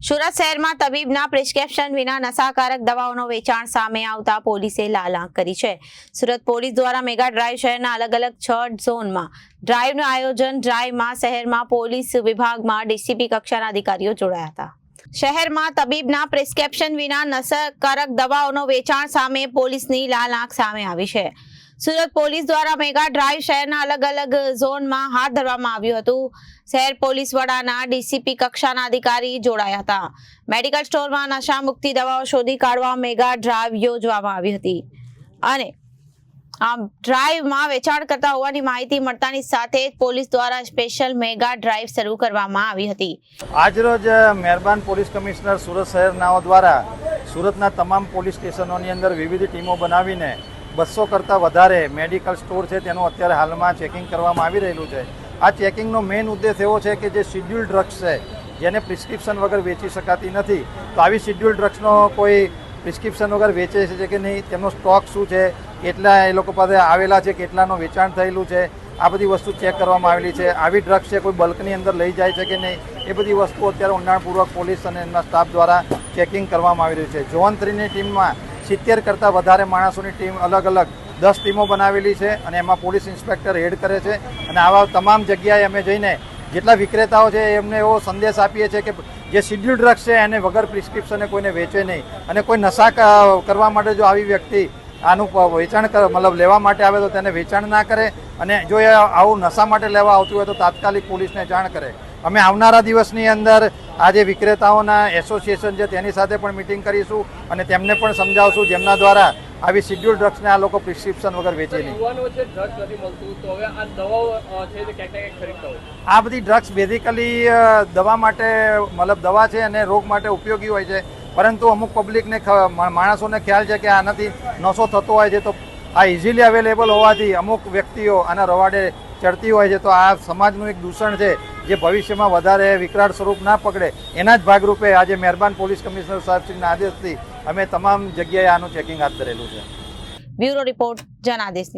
સુરત શહેરમાં તબીબના પ્રિસ્ક્રિપ્શન વિના નશાકારક દવાઓનો વેચાણ સામે આવતા પોલીસે લાલ આંખ કરી છે. સુરત પોલીસ દ્વારા મેગા ડ્રાઈવ શહેરના અલગ અલગ છ ઝોનમાં ડ્રાઈવનું આયોજન ડ્રાઈવમાં શહેરમાં પોલીસ વિભાગમાં ડીસીપી કક્ષાના અધિકારીઓ જોડાયા હતા. શહેરમાં તબીબના પ્રિસ્ક્રિપ્શન વિના નશાકારક દવાઓનો વેચાણ સામે પોલીસની લાલ આંખ સામે આવી છે. સુરત પોલીસ દ્વારા મેગા ડ્રાઈવ શહેરના અલગ અલગ ઝોનમાં હાથ ધરવામાં આવ્યું હતું. શહેર પોલીસ વડાના ડીસીપી કક્ષાના અધિકારી જોડાયા હતા. મેડિકલ સ્ટોરમાં નશા મુક્તિ દવાઓ શોધી કાઢવા મેગા ડ્રાઈવ યોજવામાં આવી હતી. અને આ ડ્રાઈવમાં વેચાણ કરતા હોવાની માહિતી મળતાની સાથે જ પોલીસ દ્વારા સ્પેશિયલ મેગા ડ્રાઈવ શરૂ કરવામાં આવી હતી. આજરોજ મહેરબાન પોલીસ કમિશનર સુરત શહેરનાઓ દ્વારા સુરતના તમામ પોલીસ સ્ટેશનોની અંદર વિવિધ ટીમો બનાવીને બસો કરતાં વધારે મેડિકલ સ્ટોર છે, તેનું અત્યારે હાલમાં ચેકિંગ કરવામાં આવી રહેલું છે. આ ચેકિંગનો મેઇન ઉદ્દેશ એવો છે કે જે શિડ્યુલ ડ્રગ્સ છે, જેને પ્રિસ્ક્રિપ્શન વગર વેચી શકાતી નથી. તો આવી શિડ્યુલ ડ્રગ્સનો કોઈ પ્રિસ્ક્રિપ્શન વગર વેચે છે કે નહીં, તેમનો સ્ટોક શું છે, કેટલા એ લોકો પાસે આવેલા છે, કેટલાનું વેચાણ થયેલું છે, આ બધી વસ્તુ ચેક કરવામાં આવેલી છે. આવી ડ્રગ્સ છે, કોઈ બલ્કની અંદર લઈ જાય છે કે નહીં, એ બધી વસ્તુઓ અત્યારે ઊંડાણપૂર્વક પોલીસ અને એમના સ્ટાફ દ્વારા ચેકિંગ કરવામાં આવી રહ્યું છે. ઝોન થ્રીની ટીમમાં સિત્તેર કરતાં વધારે માણસોની ટીમ અલગ અલગ દસ ટીમો બનાવેલી છે અને એમાં પોલીસ ઇન્સ્પેક્ટર હેડ કરે છે અને આવા તમામ જગ્યાએ અમે જઈને જેટલા વિક્રેતાઓ છે એમને એવો સંદેશ આપીએ છીએ કે જે શિડ્યુલ ડ્રગ્સ છે એને વગર પ્રિસ્ક્રિપ્શને કોઈને વેચે નહીં અને કોઈ નશા કરવા માટે જો આવી વ્યક્તિ આનું વેચાણ મતલબ લેવા માટે આવે તો તેને વેચાણ ના કરે અને જો એ આવું નશા માટે લેવા આવતું હોય તો તાત્કાલિક પોલીસને જાણ કરે. અમે આવનારા દિવસની અંદર આ જે વિક્રેતાઓના એસોસિએશન છે તેની સાથે પણ મિટિંગ કરીશું અને તેમને પણ સમજાવશું જેમના દ્વારા આવી શિડ્યુલ ડ્રગ્સને આ લોકો પ્રિસ્ક્રિપ્શન વગર વેચે નહીં. આ બધી ડ્રગ્સ બેઝિકલી દવા માટે મતલબ દવા છે અને રોગ માટે ઉપયોગી હોય છે. પરંતુ અમુક પબ્લિકને માણસોને ખ્યાલ છે કે આનાથી નશો થતો હોય છે તો આ ઇઝીલી અવેલેબલ હોવાથી અમુક વ્યક્તિઓ આના રવાડે ચડતી હોય છે, તો આ સમાજનું એક દૂષણ છે, જે ભવિષ્યમાં વધારે વિકરાળ સ્વરૂપ ના પકડે, એના જ ભાગરૂપે આજે મહેરબાન પોલીસ કમિશનર સાહેબશ્રીના આદેશથી અમે તમામ જગ્યાએ આનું ચેકિંગ હાથ ધરેલું છે. Bureau report Janadesh